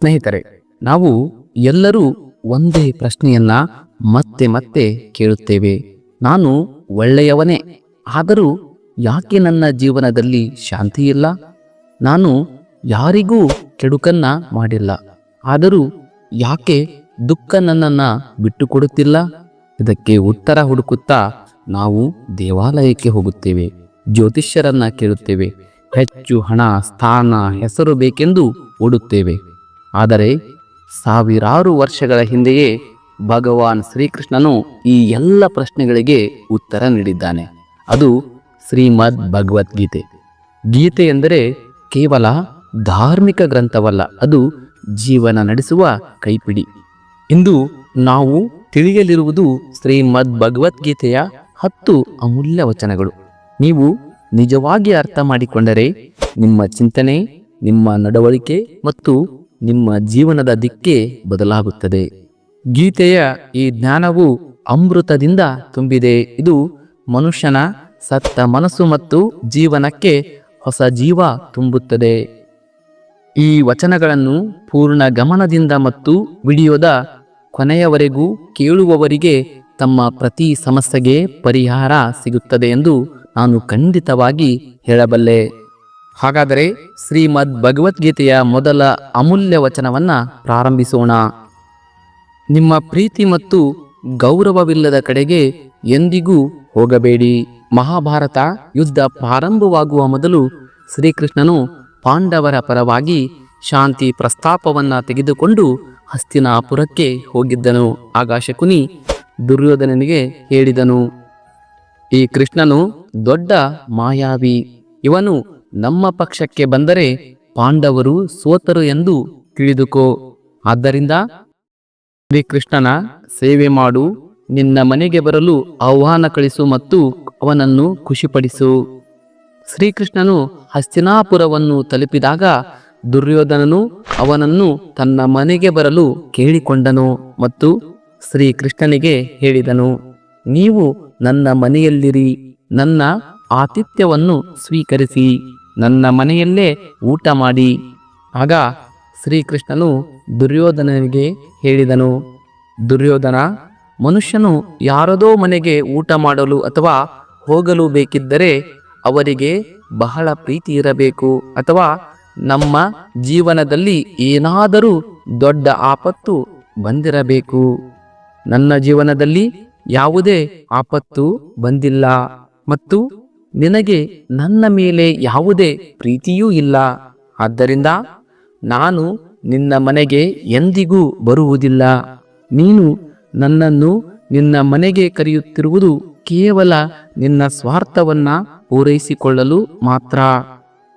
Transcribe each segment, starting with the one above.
ಸ್ನೇಹಿತರೆ, ನಾವು ಎಲ್ಲರೂ ಒಂದೇ ಪ್ರಶ್ನೆಯನ್ನ ಮತ್ತೆ ಮತ್ತೆ ಕೇಳುತ್ತೇವೆ. ನಾನು ಒಳ್ಳೆಯವನೇ, ಆದರೂ ಯಾಕೆ ನನ್ನ ಜೀವನದಲ್ಲಿ ಶಾಂತಿ ಇಲ್ಲ ನಾನು ಯಾರಿಗೂ ಕೆಡುಕನ್ನ ಮಾಡಿಲ್ಲ, ಆದರೂ ಯಾಕೆ ದುಃಖ ನನ್ನನ್ನು ಬಿಟ್ಟುಕೊಡುತ್ತಿಲ್ಲ? ಇದಕ್ಕೆ ಉತ್ತರ ಹುಡುಕುತ್ತಾ ನಾವು ದೇವಾಲಯಕ್ಕೆ ಹೋಗುತ್ತೇವೆ, ಜ್ಯೋತಿಷ್ಯರನ್ನ ಕೇಳುತ್ತೇವೆ, ಹೆಚ್ಚು ಹಣ, ಸ್ಥಾನ, ಹೆಸರು ಬೇಕೆಂದು ಓಡುತ್ತೇವೆ. ಆದರೆ ಸಾವಿರಾರು ವರ್ಷಗಳ ಹಿಂದೆಯೇ ಭಗವಾನ್ ಶ್ರೀಕೃಷ್ಣನು ಈ ಎಲ್ಲ ಪ್ರಶ್ನೆಗಳಿಗೆ ಉತ್ತರ ನೀಡಿದ್ದಾನೆ. ಅದು ಶ್ರೀಮದ್ ಭಗವದ್ಗೀತೆ. ಗೀತೆ ಎಂದರೆ ಕೇವಲ ಧಾರ್ಮಿಕ ಗ್ರಂಥವಲ್ಲ, ಅದು ಜೀವನ ನಡೆಸುವ ಕೈಪಿಡಿ. ಇಂದು ನಾವು ತಿಳಿಯಲಿರುವುದು ಶ್ರೀಮದ್ ಭಗವದ್ಗೀತೆಯ ಹತ್ತು ಅಮೂಲ್ಯ ವಚನಗಳು. ನೀವು ನಿಜವಾಗಿ ಅರ್ಥ ಮಾಡಿಕೊಂಡರೆ ನಿಮ್ಮ ಚಿಂತನೆ, ನಿಮ್ಮ ನಡವಳಿಕೆ ಮತ್ತು ನಿಮ್ಮ ಜೀವನದ ದಿಕ್ಕೇ ಬದಲಾಗುತ್ತದೆ. ಗೀತೆಯ ಈ ಜ್ಞಾನವು ಅಮೃತದಿಂದ ತುಂಬಿದೆ. ಇದು ಮನುಷ್ಯನ ಸತ್ತ ಮನಸ್ಸು ಮತ್ತು ಜೀವನಕ್ಕೆ ಹೊಸ ಜೀವ ತುಂಬುತ್ತದೆ. ಈ ವಚನಗಳನ್ನು ಪೂರ್ಣ ಗಮನದಿಂದ ಮತ್ತು ವಿಡಿಯೋದ ಕೊನೆಯವರೆಗೂ ಕೇಳುವವರಿಗೆ ತಮ್ಮ ಪ್ರತಿ ಸಮಸ್ಯೆಗೆ ಪರಿಹಾರ ಸಿಗುತ್ತದೆ ಎಂದು ನಾನು ಖಂಡಿತವಾಗಿ ಹೇಳಬಲ್ಲೆ. ಹಾಗಾದರೆ ಶ್ರೀಮದ್ ಭಗವದ್ಗೀತೆಯ ಮೊದಲ ಅಮೂಲ್ಯ ವಚನವನ್ನ ಪ್ರಾರಂಭಿಸೋಣ. ನಿಮ್ಮ ಪ್ರೀತಿ ಮತ್ತು ಗೌರವವಿಲ್ಲದ ಕಡೆಗೆ ಎಂದಿಗೂ ಹೋಗಬೇಡಿ. ಮಹಾಭಾರತ ಯುದ್ಧ ಪ್ರಾರಂಭವಾಗುವ ಮೊದಲು ಶ್ರೀಕೃಷ್ಣನು ಪಾಂಡವರ ಪರವಾಗಿ ಶಾಂತಿ ಪ್ರಸ್ತಾಪವನ್ನ ತೆಗೆದುಕೊಂಡು ಹಸ್ತಿನಾಪುರಕ್ಕೆ ಹೋಗಿದ್ದನು. ಆಗ ಶಕುನಿ ದುರ್ಯೋಧನನಿಗೆ ಹೇಳಿದನು, ಈ ಕೃಷ್ಣನು ದೊಡ್ಡ ಮಾಯಾವಿ. ಇವನು ನಮ್ಮ ಪಕ್ಷಕ್ಕೆ ಬಂದರೆ ಪಾಂಡವರು ಸೋತರು ಎಂದು ತಿಳಿದುಕೋ. ಆದ್ದರಿಂದ ಶ್ರೀಕೃಷ್ಣನ ಸೇವೆ ಮಾಡು, ನಿನ್ನ ಮನೆಗೆ ಬರಲು ಆಹ್ವಾನ ಕಳಿಸು ಮತ್ತು ಅವನನ್ನು ಖುಷಿಪಡಿಸು. ಶ್ರೀಕೃಷ್ಣನು ಹಸ್ತಿನಾಪುರವನ್ನು ತಲುಪಿದಾಗ ದುರ್ಯೋಧನನು ಅವನನ್ನು ತನ್ನ ಮನೆಗೆ ಬರಲು ಕೇಳಿಕೊಂಡನು ಮತ್ತು ಶ್ರೀಕೃಷ್ಣನಿಗೆ ಹೇಳಿದನು, ನೀವು ನನ್ನ ಮನೆಯಲ್ಲಿರಿ, ನನ್ನ ಆತಿಥ್ಯವನ್ನು ಸ್ವೀಕರಿಸಿ. ನನ್ನ ಮನೆಯಲ್ಲೇ ಊಟ ಮಾಡಿ. ಆಗ ಶ್ರೀಕೃಷ್ಣನು ದುರ್ಯೋಧನನಿಗೆ ಹೇಳಿದನು, ದುರ್ಯೋಧನ, ಮನುಷ್ಯನು ಯಾರದೋ ಮನೆಗೆ ಊಟ ಮಾಡಲು ಅಥವಾ ಹೋಗಲು ಬೇಕಿದ್ದರೆ ಅವರಿಗೆ ಬಹಳ ಪ್ರೀತಿ ಇರಬೇಕು ಅಥವಾ ನಮ್ಮ ಜೀವನದಲ್ಲಿ ಏನಾದರೂ ದೊಡ್ಡ ಆಪತ್ತು ಬಂದಿರಬೇಕು. ನನ್ನ ಜೀವನದಲ್ಲಿ ಯಾವುದೇ ಆಪತ್ತು ಬಂದಿಲ್ಲ ಮತ್ತು ನಿನಗೆ ನನ್ನ ಮೇಲೆ ಯಾವುದೇ ಪ್ರೀತಿಯೂ ಇಲ್ಲ. ಆದ್ದರಿಂದ ನಾನು ನಿನ್ನ ಮನೆಗೆ ಎಂದಿಗೂ ಬರುವುದಿಲ್ಲ. ನೀನು ನನ್ನನ್ನು ನಿನ್ನ ಮನೆಗೆ ಕರೆಯುತ್ತಿರುವುದು ಕೇವಲ ನಿನ್ನ ಸ್ವಾರ್ಥವನ್ನ ಪೂರೈಸಿಕೊಳ್ಳಲು ಮಾತ್ರ.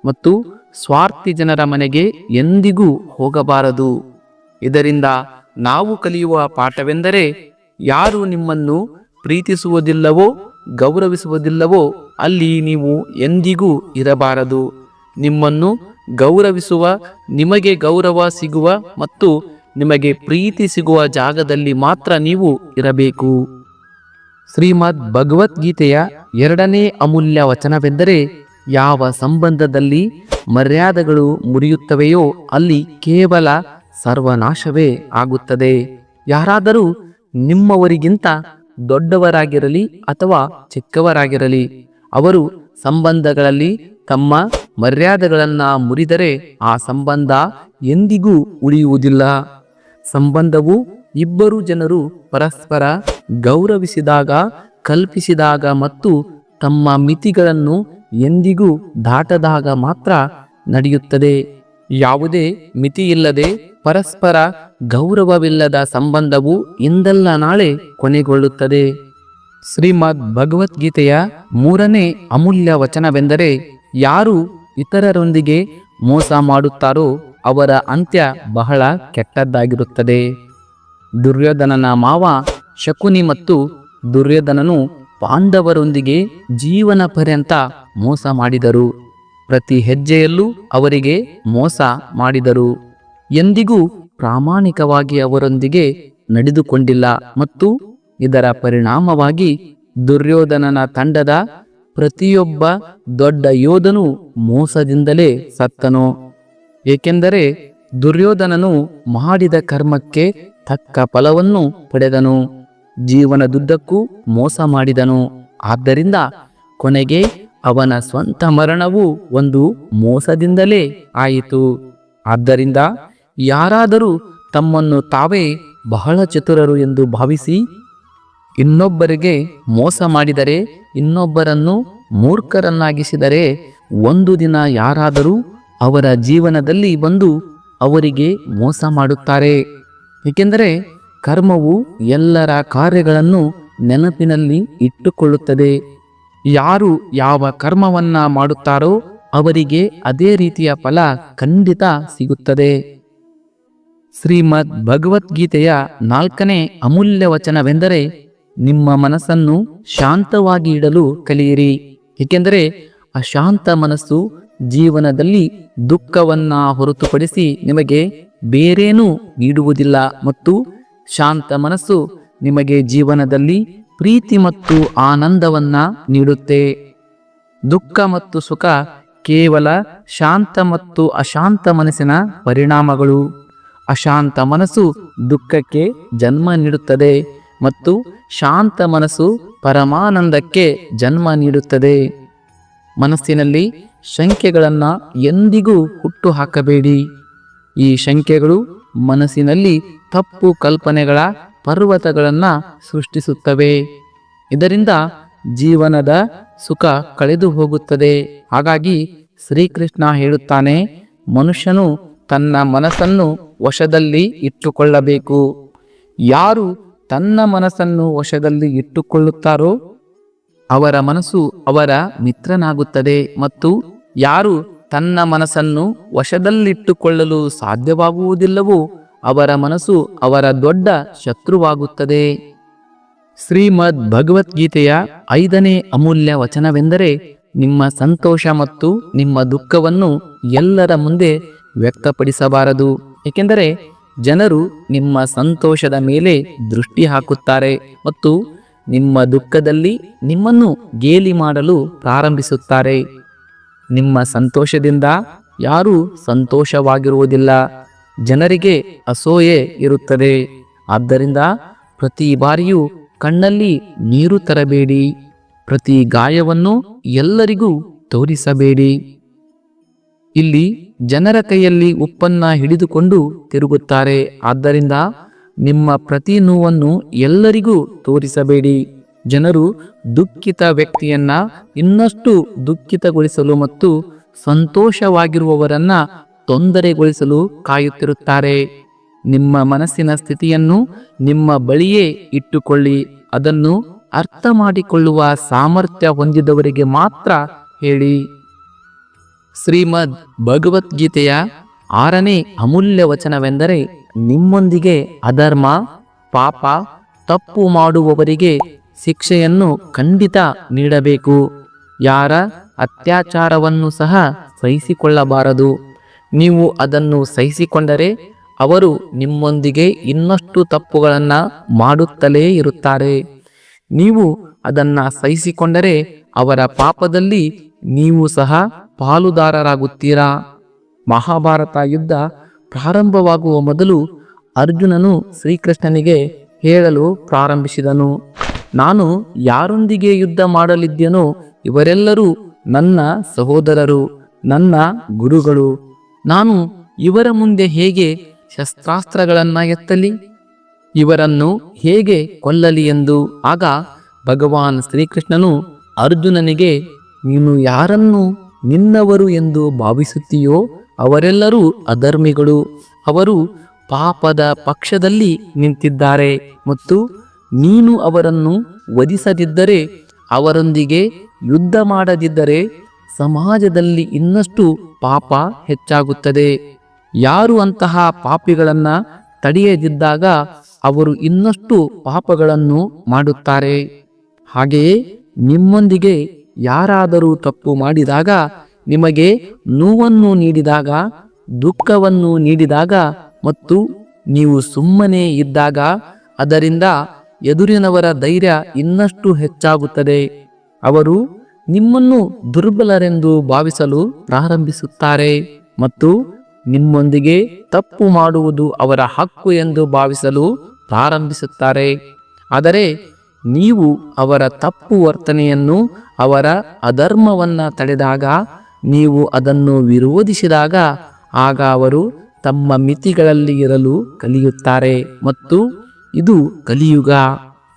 ಮತ್ತು ಸ್ವಾರ್ಥಿ ಜನರ ಮನೆಗೆ ಎಂದಿಗೂ ಹೋಗಬಾರದು. ಇದರಿಂದ ನಾವು ಕಲಿಯುವ ಪಾಠವೆಂದರೆ ಯಾರು ನಿಮ್ಮನ್ನು ಪ್ರೀತಿಸುವುದಿಲ್ಲವೋ ಗೌರವಿಸುವುದಿಲ್ಲವೋ ಅಲ್ಲಿ ನೀವು ಎಂದಿಗೂ ಇರಬಾರದು. ನಿಮ್ಮನ್ನು ಗೌರವಿಸುವ, ನಿಮಗೆ ಗೌರವ ಸಿಗುವ ಮತ್ತು ನಿಮಗೆ ಪ್ರೀತಿ ಸಿಗುವ ಜಾಗದಲ್ಲಿ ಮಾತ್ರ ನೀವು ಇರಬೇಕು. ಶ್ರೀಮದ್ ಭಗವದ್ಗೀತೆಯ ಎರಡನೇ ಅಮೂಲ್ಯ ವಚನವೆಂದರೆ, ಯಾವ ಸಂಬಂಧದಲ್ಲಿ ಮರ್ಯಾದೆಗಳು ಮುರಿಯುತ್ತವೆಯೋ ಅಲ್ಲಿ ಕೇವಲ ಸರ್ವನಾಶವೇ ಆಗುತ್ತದೆ. ಯಾರಾದರೂ ನಿಮ್ಮವರಿಗಿಂತ ದೊಡ್ಡವರಾಗಿರಲಿ ಅಥವಾ ಚಿಕ್ಕವರಾಗಿರಲಿ ಅವರು ಸಂಬಂಧಗಳಲ್ಲಿ ತಮ್ಮ ಮರ್ಯಾದೆಗಳನ್ನು ಮುರಿದರೆ ಆ ಸಂಬಂಧ ಎಂದಿಗೂ ಉಳಿಯುವುದಿಲ್ಲ. ಸಂಬಂಧವು ಇಬ್ಬರು ಜನರು ಪರಸ್ಪರ ಗೌರವಿಸಿದಾಗ, ಕಲ್ಪಿಸಿದಾಗ ಮತ್ತು ತಮ್ಮ ಮಿತಿಗಳನ್ನು ಎಂದಿಗೂ ದಾಟದಾಗ ಮಾತ್ರ ನಡೆಯುತ್ತದೆ. ಯಾವುದೇ ಮಿತಿಯಿಲ್ಲದೆ ಪರಸ್ಪರ ಗೌರವವಿಲ್ಲದ ಸಂಬಂಧವು ಇಂದಲ್ಲ ನಾಳೆ ಕೊನೆಗೊಳ್ಳುತ್ತದೆ. ಶ್ರೀಮದ್ ಭಗವದ್ಗೀತೆಯ ಮೂರನೇ ಅಮೂಲ್ಯ ವಚನವೆಂದರೆ, ಯಾರು ಇತರರೊಂದಿಗೆ ಮೋಸ ಮಾಡುತ್ತಾರೋ ಅವರ ಅಂತ್ಯ ಬಹಳ ಕೆಟ್ಟದ್ದಾಗಿರುತ್ತದೆ. ದುರ್ಯೋಧನನ ಮಾವ ಶಕುನಿ ಮತ್ತು ದುರ್ಯೋಧನನು ಪಾಂಡವರೊಂದಿಗೆ ಜೀವನ ಪರ್ಯಂತ ಮೋಸ ಮಾಡಿದರು. ಪ್ರತಿ ಹೆಜ್ಜೆಯಲ್ಲೂ ಅವರಿಗೆ ಮೋಸ ಮಾಡಿದರು. ಎಂದಿಗೂ ಪ್ರಾಮಾಣಿಕವಾಗಿ ಅವರೊಂದಿಗೆ ನಡೆದುಕೊಂಡಿಲ್ಲ ಮತ್ತು ಇದರ ಪರಿಣಾಮವಾಗಿ ದುರ್ಯೋಧನನ ತಂಡದ ಪ್ರತಿಯೊಬ್ಬ ದೊಡ್ಡ ಯೋಧನು ಮೋಸದಿಂದಲೇ ಸತ್ತನು. ಏಕೆಂದರೆ ದುರ್ಯೋಧನನು ಮಾಡಿದ ಕರ್ಮಕ್ಕೆ ತಕ್ಕ ಫಲವನ್ನು ಪಡೆದನು. ಜೀವನದುದ್ದಕ್ಕೂ ಮೋಸ ಮಾಡಿದನು. ಆದ್ದರಿಂದ ಕೊನೆಗೆ ಅವನ ಸ್ವಂತ ಮರಣವು ಒಂದು ಮೋಸದಿಂದಲೇ ಆಯಿತು. ಆದ್ದರಿಂದ ಯಾರಾದರೂ ತಮ್ಮನ್ನು ತಾವೇ ಬಹಳ ಚತುರರು ಎಂದು ಭಾವಿಸಿ ಇನ್ನೊಬ್ಬರಿಗೆ ಮೋಸ ಮಾಡಿದರೆ, ಇನ್ನೊಬ್ಬರನ್ನು ಮೂರ್ಖರನ್ನಾಗಿಸಿದರೆ, ಒಂದು ದಿನ ಯಾರಾದರೂ ಅವರ ಜೀವನದಲ್ಲಿ ಬಂದು ಅವರಿಗೆ ಮೋಸ ಮಾಡುತ್ತಾರೆ. ಏಕೆಂದರೆ ಕರ್ಮವು ಎಲ್ಲರ ಕಾರ್ಯಗಳನ್ನು ನೆನಪಿನಲ್ಲಿ ಇಟ್ಟುಕೊಳ್ಳುತ್ತದೆ. ಯಾರು ಯಾವ ಕರ್ಮವನ್ನ ಮಾಡುತ್ತಾರೋ ಅವರಿಗೆ ಅದೇ ರೀತಿಯ ಫಲ ಖಂಡಿತ ಸಿಗುತ್ತದೆ. ಶ್ರೀಮದ್ ಭಗವದ್ಗೀತೆಯ ನಾಲ್ಕನೇ ಅಮೂಲ್ಯ ವಚನವೆಂದರೆ ನಿಮ್ಮ ಮನಸ್ಸನ್ನು ಶಾಂತವಾಗಿ ಇಡಲು ಕಲಿಯಿರಿ. ಏಕೆಂದರೆ ಅಶಾಂತ ಮನಸ್ಸು ಜೀವನದಲ್ಲಿ ದುಃಖವನ್ನ ಹೊರತುಪಡಿಸಿ ನಿಮಗೆ ಬೇರೇನೂ ನೀಡುವುದಿಲ್ಲ ಮತ್ತು ಶಾಂತ ಮನಸ್ಸು ನಿಮಗೆ ಜೀವನದಲ್ಲಿ ಪ್ರೀತಿ ಮತ್ತು ಆನಂದವನ್ನ ನೀಡುತ್ತೆ. ದುಃಖ ಮತ್ತು ಸುಖ ಕೇವಲ ಶಾಂತ ಮತ್ತು ಅಶಾಂತ ಮನಸ್ಸಿನ ಪರಿಣಾಮಗಳು. ಅಶಾಂತ ಮನಸ್ಸು ದುಃಖಕ್ಕೆ ಜನ್ಮ ನೀಡುತ್ತದೆ ಮತ್ತು ಶಾಂತ ಮನಸ್ಸು ಪರಮಾನಂದಕ್ಕೆ ಜನ್ಮ ನೀಡುತ್ತದೆ. ಮನಸ್ಸಿನಲ್ಲಿ ಶಂಕೆಗಳನ್ನು ಎಂದಿಗೂ ಹುಟ್ಟು ಹಾಕಬೇಡಿ ಈ ಶಂಕೆಗಳು ಮನಸ್ಸಿನಲ್ಲಿ ತಪ್ಪು ಕಲ್ಪನೆಗಳ ಪರ್ವತಗಳನ್ನು ಸೃಷ್ಟಿಸುತ್ತವೆ. ಇದರಿಂದ ಜೀವನದ ಸುಖ ಕಳೆದು ಹೋಗುತ್ತದೆ. ಹಾಗಾಗಿ ಶ್ರೀಕೃಷ್ಣ ಹೇಳುತ್ತಾನೆ, ಮನುಷ್ಯನು ತನ್ನ ಮನಸ್ಸನ್ನು ವಶದಲ್ಲಿ ಇಟ್ಟುಕೊಳ್ಳಬೇಕು. ಯಾರು ತನ್ನ ಮನಸ್ಸನ್ನು ವಶದಲ್ಲಿ ಇಟ್ಟುಕೊಳ್ಳುತ್ತಾರೋ ಅವರ ಮನಸ್ಸು ಅವರ ಮಿತ್ರನಾಗುತ್ತದೆ ಮತ್ತು ಯಾರು ತನ್ನ ಮನಸ್ಸನ್ನು ವಶದಲ್ಲಿಟ್ಟುಕೊಳ್ಳಲು ಸಾಧ್ಯವಾಗುವುದಿಲ್ಲವೋ ಅವರ ಮನಸ್ಸು ಅವರ ದೊಡ್ಡ ಶತ್ರುವಾಗುತ್ತದೆ. ಶ್ರೀಮದ್ ಭಗವದ್ಗೀತೆಯ ಐದನೇ ಅಮೂಲ್ಯ ವಚನವೆಂದರೆ, ನಿಮ್ಮ ಸಂತೋಷ ಮತ್ತು ನಿಮ್ಮ ದುಃಖವನ್ನು ಎಲ್ಲರ ಮುಂದೆ ವ್ಯಕ್ತಪಡಿಸಬಾರದು. ಏಕೆಂದರೆ ಜನರು ನಿಮ್ಮ ಸಂತೋಷದ ಮೇಲೆ ದೃಷ್ಟಿ ಹಾಕುತ್ತಾರೆ ಮತ್ತು ನಿಮ್ಮ ದುಃಖದಲ್ಲಿ ನಿಮ್ಮನ್ನು ಗೇಲಿ ಮಾಡಲು ಪ್ರಾರಂಭಿಸುತ್ತಾರೆ. ನಿಮ್ಮ ಸಂತೋಷದಿಂದ ಯಾರೂ ಸಂತೋಷವಾಗಿರುವುದಿಲ್ಲ. ಜನರಿಗೆ ಅಸೂಯೆ ಇರುತ್ತದೆ. ಆದ್ದರಿಂದ ಪ್ರತಿ ಬಾರಿಯೂ ಕಣ್ಣಲ್ಲಿ ನೀರು ತರಬೇಡಿ. ಪ್ರತಿ ಗಾಯವನ್ನು ಎಲ್ಲರಿಗೂ ತೋರಿಸಬೇಡಿ. ಇಲ್ಲಿ ಜನರ ಕೈಯಲ್ಲಿ ಉಪ್ಪನ್ನ ಹಿಡಿದುಕೊಂಡು ತಿರುಗುತ್ತಾರೆ. ಆದ್ದರಿಂದ ನಿಮ್ಮ ಪ್ರತಿ ನೋವನ್ನು ಎಲ್ಲರಿಗೂ ತೋರಿಸಬೇಡಿ. ಜನರು ದುಃಖಿತ ವ್ಯಕ್ತಿಯನ್ನ ಇನ್ನಷ್ಟು ದುಃಖಿತಗೊಳಿಸಲು ಮತ್ತು ಸಂತೋಷವಾಗಿರುವವರನ್ನ ತೊಂದರೆಗೊಳಿಸಲು ಕಾಯುತ್ತಿರುತ್ತಾರೆ. ನಿಮ್ಮ ಮನಸ್ಸಿನ ಸ್ಥಿತಿಯನ್ನು ನಿಮ್ಮ ಬಳಿಯೇ ಇಟ್ಟುಕೊಳ್ಳಿ. ಅದನ್ನು ಅರ್ಥ ಮಾಡಿಕೊಳ್ಳುವ ಸಾಮರ್ಥ್ಯ ಹೊಂದಿದವರಿಗೆ ಮಾತ್ರ ಹೇಳಿ. ಶ್ರೀಮದ್ ಭಗವದ್ಗೀತೆಯ ಆರನೇ ಅಮೂಲ್ಯ ವಚನವೆಂದರೆ ನಿಮ್ಮೊಂದಿಗೆ ಅಧರ್ಮ, ಪಾಪ, ತಪ್ಪು ಮಾಡುವವರಿಗೆ ಶಿಕ್ಷೆಯನ್ನು ಖಂಡಿತ ನೀಡಬೇಕು. ಯಾರ ಅತ್ಯಾಚಾರವನ್ನು ಸಹ ಸಹಿಸಿಕೊಳ್ಳಬಾರದು. ನೀವು ಅದನ್ನು ಸಹಿಸಿಕೊಂಡರೆ ಅವರು ನಿಮ್ಮೊಂದಿಗೆ ಇನ್ನಷ್ಟು ತಪ್ಪುಗಳನ್ನು ಮಾಡುತ್ತಲೇ ಇರುತ್ತಾರೆ. ನೀವು ಅದನ್ನು ಸಹಿಸಿಕೊಂಡರೆ ಅವರ ಪಾಪದಲ್ಲಿ ನೀವು ಸಹ ಪಾಲುದಾರರಾಗುತ್ತೀರಾ? ಮಹಾಭಾರತ ಯುದ್ಧ ಪ್ರಾರಂಭವಾಗುವ ಮೊದಲು ಅರ್ಜುನನು ಶ್ರೀಕೃಷ್ಣನಿಗೆ ಹೇಳಲು ಪ್ರಾರಂಭಿಸಿದನು. ನಾನು ಯಾರೊಂದಿಗೆ ಯುದ್ಧ ಮಾಡಲಿದ್ದೇನೋ ಇವರೆಲ್ಲರೂ ನನ್ನ ಸಹೋದರರು, ನನ್ನ ಗುರುಗಳು. ನಾನು ಇವರ ಮುಂದೆ ಹೇಗೆ ಶಸ್ತ್ರಾಸ್ತ್ರಗಳನ್ನ ಎತ್ತಲಿ? ಇವರನ್ನು ಹೇಗೆ ಕೊಲ್ಲಲಿ ಎಂದು? ಆಗ ಭಗವಾನ್ ಶ್ರೀಕೃಷ್ಣನು ಅರ್ಜುನನಿಗೆ, ನೀನು ಯಾರನ್ನು ನಿನ್ನವರು ಎಂದು ಭಾವಿಸುತ್ತೀಯೋ ಅವರೆಲ್ಲರೂ ಅಧರ್ಮಿಗಳು. ಅವರು ಪಾಪದ ಪಕ್ಷದಲ್ಲಿ ನಿಂತಿದ್ದಾರೆ ಮತ್ತು ನೀನು ಅವರನ್ನು ವಧಿಸದಿದ್ದರೆ ಅವರೊಂದಿಗೆ ಯುದ್ಧ ಮಾಡದಿದ್ದರೆ ಸಮಾಜದಲ್ಲಿ ಇನ್ನಷ್ಟು ಪಾಪ ಹೆಚ್ಚಾಗುತ್ತದೆ. ಯಾರು ಅಂತಹ ಪಾಪಿಗಳನ್ನು ತಡೆಯದಿದ್ದಾಗ ಅವರು ಇನ್ನಷ್ಟು ಪಾಪಗಳನ್ನು ಮಾಡುತ್ತಾರೆ. ಹಾಗೆಯೇ ನಿಮ್ಮೊಂದಿಗೆ ಯಾರಾದರೂ ತಪ್ಪು ಮಾಡಿದಾಗ ನಿಮಗೆ ನೋವನ್ನು ನೀಡಿದಾಗ, ದುಃಖವನ್ನು ನೀಡಿದಾಗ ಮತ್ತು ನೀವು ಸುಮ್ಮನೆ ಇದ್ದಾಗ ಅದರಿಂದ ಎದುರಿನವರ ಧೈರ್ಯ ಇನ್ನಷ್ಟು ಹೆಚ್ಚಾಗುತ್ತದೆ. ಅವರು ನಿಮ್ಮನ್ನು ದುರ್ಬಲರೆಂದು ಭಾವಿಸಲು ಪ್ರಾರಂಭಿಸುತ್ತಾರೆ ಮತ್ತು ನಿಮ್ಮೊಂದಿಗೆ ತಪ್ಪು ಮಾಡುವುದು ಅವರ ಹಕ್ಕು ಎಂದು ಭಾವಿಸಲು ಪ್ರಾರಂಭಿಸುತ್ತಾರೆ. ಆದರೆ ನೀವು ಅವರ ತಪ್ಪು ವರ್ತನೆಯನ್ನು ಅವರ ಅಧರ್ಮವನ್ನ ತಡೆದಾಗ, ನೀವು ಅದನ್ನು ವಿರೋಧಿಸಿದಾಗ, ಆಗ ಅವರು ತಮ್ಮ ಮಿತಿಗಳಲ್ಲಿ ಇರಲು ಕಲಿಯುತ್ತಾರೆ ಮತ್ತು ಇದು ಕಲಿಯುಗ.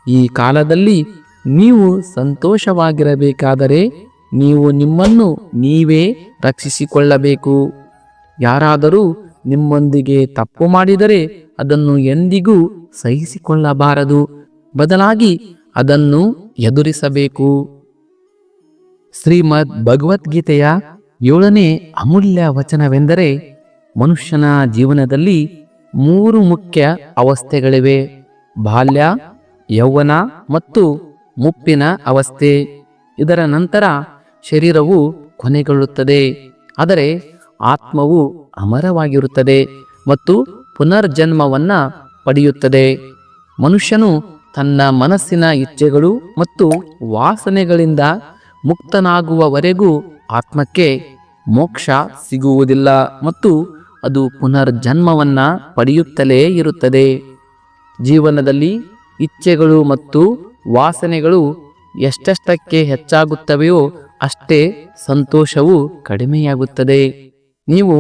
ಈ ಕಾಲದಲ್ಲಿ ನೀವು ಸಂತೋಷವಾಗಿರಬೇಕಾದರೆ ನೀವು ನಿಮ್ಮನ್ನು ನೀವೇ ರಕ್ಷಿಸಿಕೊಳ್ಳಬೇಕು. ಯಾರಾದರೂ ನಿಮ್ಮೊಂದಿಗೆ ತಪ್ಪು ಮಾಡಿದರೆ ಅದನ್ನು ಎಂದಿಗೂ ಸಹಿಸಿಕೊಳ್ಳಬಾರದು. ಬದಲಾಗಿ ಅದನ್ನು ಎದುರಿಸಬೇಕು. ಶ್ರೀಮದ್ ಭಗವದ್ಗೀತೆಯ ಏಳನೇ ಅಮೂಲ್ಯ ವಚನವೆಂದರೆ ಮನುಷ್ಯನ ಜೀವನದಲ್ಲಿ ಮೂರು ಮುಖ್ಯ ಅವಸ್ಥೆಗಳಿವೆ. ಬಾಲ್ಯ, ಯೌವನ ಮತ್ತು ಮುಪ್ಪಿನ ಅವಸ್ಥೆ. ಇದರ ನಂತರ ಶರೀರವು ಕೊನೆಗೊಳ್ಳುತ್ತದೆ. ಆದರೆ ಆತ್ಮವು ಅಮರವಾಗಿರುತ್ತದೆ ಮತ್ತು ಪುನರ್ಜನ್ಮವನ್ನು ಪಡೆಯುತ್ತದೆ. ಮನುಷ್ಯನು ತನ್ನ ಮನಸ್ಸಿನ ಇಚ್ಛೆಗಳು ಮತ್ತು ವಾಸನೆಗಳಿಂದ ಮುಕ್ತನಾಗುವವರೆಗೂ ಆತ್ಮಕ್ಕೆ ಮೋಕ್ಷ ಸಿಗುವುದಿಲ್ಲ ಮತ್ತು ಅದು ಪುನರ್ಜನ್ಮವನ್ನ ಪಡೆಯುತ್ತಲೇ ಇರುತ್ತದೆ. ಜೀವನದಲ್ಲಿ ಇಚ್ಛೆಗಳು ಮತ್ತು ವಾಸನೆಗಳು ಎಷ್ಟೆಷ್ಟಕ್ಕೆ ಹೆಚ್ಚಾಗುತ್ತವೆಯೋ ಅಷ್ಟೇ ಸಂತೋಷವು ಕಡಿಮೆಯಾಗುತ್ತದೆ. ನೀವು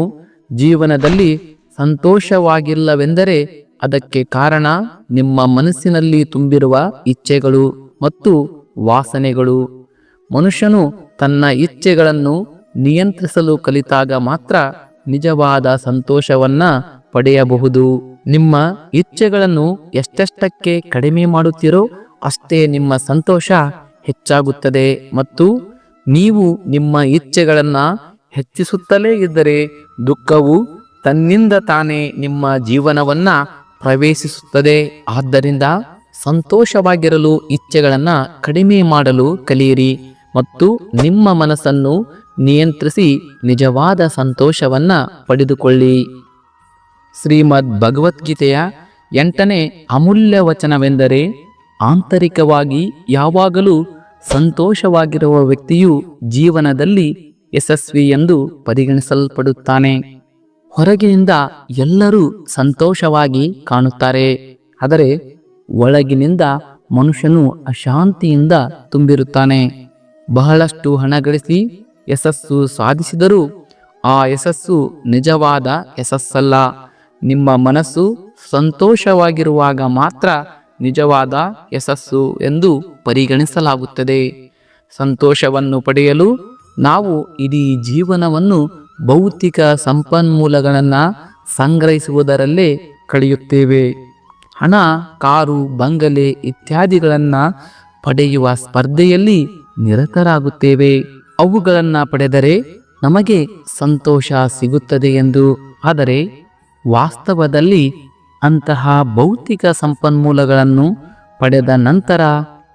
ಜೀವನದಲ್ಲಿ ಸಂತೋಷವಾಗಿಲ್ಲವೆಂದರೆ ಅದಕ್ಕೆ ಕಾರಣ ನಿಮ್ಮ ಮನಸ್ಸಿನಲ್ಲಿ ತುಂಬಿರುವ ಇಚ್ಛೆಗಳು ಮತ್ತು ವಾಸನೆಗಳು. ಮನುಷ್ಯನು ತನ್ನ ಇಚ್ಛೆಗಳನ್ನು ನಿಯಂತ್ರಿಸಲು ಕಲಿತಾಗ ಮಾತ್ರ ನಿಜವಾದ ಸಂತೋಷವನ್ನ ಪಡೆಯಬಹುದು. ನಿಮ್ಮ ಇಚ್ಛೆಗಳನ್ನು ಎಷ್ಟೆಷ್ಟಕ್ಕೆ ಕಡಿಮೆ ಮಾಡುತ್ತೀರೋ ಅಷ್ಟೇ ನಿಮ್ಮ ಸಂತೋಷ ಹೆಚ್ಚಾಗುತ್ತದೆ ಮತ್ತು ನೀವು ನಿಮ್ಮ ಇಚ್ಛೆಗಳನ್ನು ಹೆಚ್ಚಿಸುತ್ತಲೇ ಇದ್ದರೆ ದುಃಖವು ತನ್ನಿಂದ ತಾನೇ ನಿಮ್ಮ ಜೀವನವನ್ನ ಪ್ರವೇಶಿಸುತ್ತದೆ. ಆದ್ದರಿಂದ ಸಂತೋಷವಾಗಿರಲು ಇಚ್ಛೆಗಳನ್ನ ಕಡಿಮೆ ಮಾಡಲು ಕಲಿಯಿರಿ ಮತ್ತು ನಿಮ್ಮ ಮನಸ್ಸನ್ನು ನಿಯಂತ್ರಿಸಿ ನಿಜವಾದ ಸಂತೋಷವನ್ನ ಪಡೆದುಕೊಳ್ಳಿ. ಶ್ರೀಮದ್ ಭಗವದ್ಗೀತೆಯ ಎಂಟನೇ ಅಮೂಲ್ಯ ವಚನವೆಂದರೆ, ಆಂತರಿಕವಾಗಿ ಯಾವಾಗಲೂ ಸಂತೋಷವಾಗಿರುವ ವ್ಯಕ್ತಿಯು ಜೀವನದಲ್ಲಿ ಯಶಸ್ವಿ ಎಂದು ಪರಿಗಣಿಸಲ್ಪಡುತ್ತಾನೆ. ಹೊರಗಿನಿಂದ ಎಲ್ಲರೂ ಸಂತೋಷವಾಗಿ ಕಾಣುತ್ತಾರೆ. ಆದರೆ ಒಳಗಿನಿಂದ ಮನುಷ್ಯನು ಅಶಾಂತಿಯಿಂದ ತುಂಬಿರುತ್ತಾನೆ. ಬಹಳಷ್ಟು ಹಣ ಗಳಿಸಿ ಯಶಸ್ಸು ಸಾಧಿಸಿದರೂ ಆ ಯಶಸ್ಸು ನಿಜವಾದ ಯಶಸ್ಸಲ್ಲ. ನಿಮ್ಮ ಮನಸ್ಸು ಸಂತೋಷವಾಗಿರುವಾಗ ಮಾತ್ರ ನಿಜವಾದ ಯಶಸ್ಸು ಎಂದು ಪರಿಗಣಿಸಲಾಗುತ್ತದೆ. ಸಂತೋಷವನ್ನು ಪಡೆಯಲು ನಾವು ಇಡೀ ಜೀವನವನ್ನು ಭೌತಿಕ ಸಂಪನ್ಮೂಲಗಳನ್ನು ಸಂಗ್ರಹಿಸುವುದರಲ್ಲೇ ಕಳೆಯುತ್ತೇವೆ. ಹಣ, ಕಾರು, ಬಂಗಲೆ ಇತ್ಯಾದಿಗಳನ್ನು ಪಡೆಯುವ ಸ್ಪರ್ಧೆಯಲ್ಲಿ ನಿರತರಾಗುತ್ತೇವೆ. ಅವುಗಳನ್ನು ಪಡೆದರೆ ನಮಗೆ ಸಂತೋಷ ಸಿಗುತ್ತದೆ ಎಂದು. ಆದರೆ ವಾಸ್ತವದಲ್ಲಿ ಅಂತಹ ಭೌತಿಕ ಸಂಪನ್ಮೂಲಗಳನ್ನು ಪಡೆದ ನಂತರ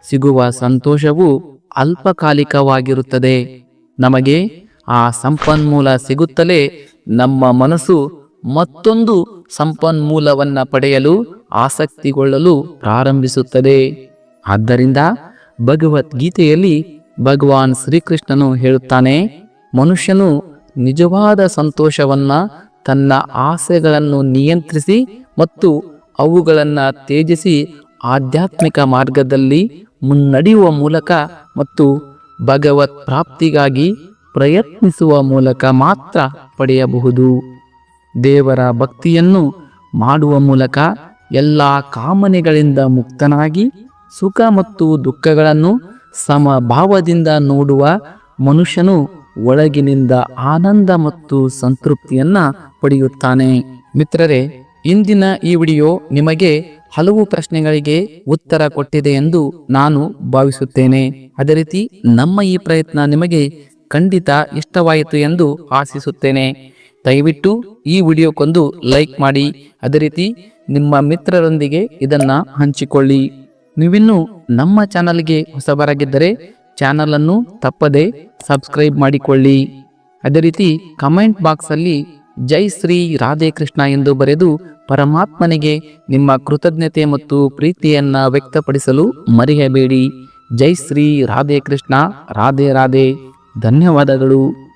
ಸಿಗುವ ಸಂತೋಷವು ಅಲ್ಪಕಾಲಿಕವಾಗಿರುತ್ತದೆ. ನಮಗೆ ಆ ಸಂಪನ್ಮೂಲ ಸಿಗುತ್ತಲೇ ನಮ್ಮ ಮನಸ್ಸು ಮತ್ತೊಂದು ಸಂಪನ್ಮೂಲವನ್ನ ಪಡೆಯಲು, ಆಸಕ್ತಿಗೊಳ್ಳಲು ಪ್ರಾರಂಭಿಸುತ್ತದೆ. ಆದ್ದರಿಂದ ಭಗವದ್ಗೀತೆಯಲ್ಲಿ ಭಗವಾನ್ ಶ್ರೀಕೃಷ್ಣನು ಹೇಳುತ್ತಾನೆ, ಮನುಷ್ಯನು ನಿಜವಾದ ಸಂತೋಷವನ್ನ ತನ್ನ ಆಸೆಗಳನ್ನು ನಿಯಂತ್ರಿಸಿ ಮತ್ತು ಅವುಗಳನ್ನು ತೇಜಿಸಿ ಆಧ್ಯಾತ್ಮಿಕ ಮಾರ್ಗದಲ್ಲಿ ಮುನ್ನಡೆಯುವ ಮೂಲಕ ಮತ್ತು ಭಗವತ್ ಪ್ರಾಪ್ತಿಗಾಗಿ ಪ್ರಯತ್ನಿಸುವ ಮೂಲಕ ಮಾತ್ರ ಪಡೆಯಬಹುದು. ದೇವರ ಭಕ್ತಿಯನ್ನು ಮಾಡುವ ಮೂಲಕ ಎಲ್ಲ ಕಾಮನೆಗಳಿಂದ ಮುಕ್ತನಾಗಿ ಸುಖ ಮತ್ತು ದುಃಖಗಳನ್ನು ಸಮಭಾವದಿಂದ ನೋಡುವ ಮನುಷ್ಯನು ಒಳಗಿನಿಂದ ಆನಂದ ಮತ್ತು ಸಂತೃಪ್ತಿಯನ್ನ ಪಡೆಯುತ್ತಾನೆ. ಮಿತ್ರರೇ, ಇಂದಿನ ಈ ವಿಡಿಯೋ ನಿಮಗೆ ಹಲವು ಪ್ರಶ್ನೆಗಳಿಗೆ ಉತ್ತರ ಕೊಟ್ಟಿದೆ ಎಂದು ನಾನು ಭಾವಿಸುತ್ತೇನೆ. ಅದೇ ರೀತಿ ನಮ್ಮ ಈ ಪ್ರಯತ್ನ ನಿಮಗೆ ಖಂಡಿತ ಇಷ್ಟವಾಯಿತು ಎಂದು ಆಶಿಸುತ್ತೇನೆ. ದಯವಿಟ್ಟು ಈ ವಿಡಿಯೋಕ್ಕೊಂದು ಲೈಕ್ ಮಾಡಿ. ಅದೇ ರೀತಿ ನಿಮ್ಮ ಮಿತ್ರರೊಂದಿಗೆ ಇದನ್ನು ಹಂಚಿಕೊಳ್ಳಿ. ನೀವಿನ್ನು ನಮ್ಮ ಚಾನಲ್ಗೆ ಹೊಸಬರಾಗಿದ್ದರೆ ಚಾನಲನ್ನು ತಪ್ಪದೆ ಸಬ್ಸ್ಕ್ರೈಬ್ ಮಾಡಿಕೊಳ್ಳಿ. ಅದೇ ರೀತಿ ಕಮೆಂಟ್ ಬಾಕ್ಸಲ್ಲಿ ಜೈ ಶ್ರೀ ರಾಧೆ ಕೃಷ್ಣ ಎಂದು ಬರೆದು ಪರಮಾತ್ಮನಿಗೆ ನಿಮ್ಮ ಕೃತಜ್ಞತೆ ಮತ್ತು ಪ್ರೀತಿಯನ್ನು ವ್ಯಕ್ತಪಡಿಸಲು ಮರೆಯಬೇಡಿ. ಜೈ ಶ್ರೀ ರಾಧೆ ಕೃಷ್ಣ, ರಾಧೆ ರಾಧೆ. ಧನ್ಯವಾದಗಳು.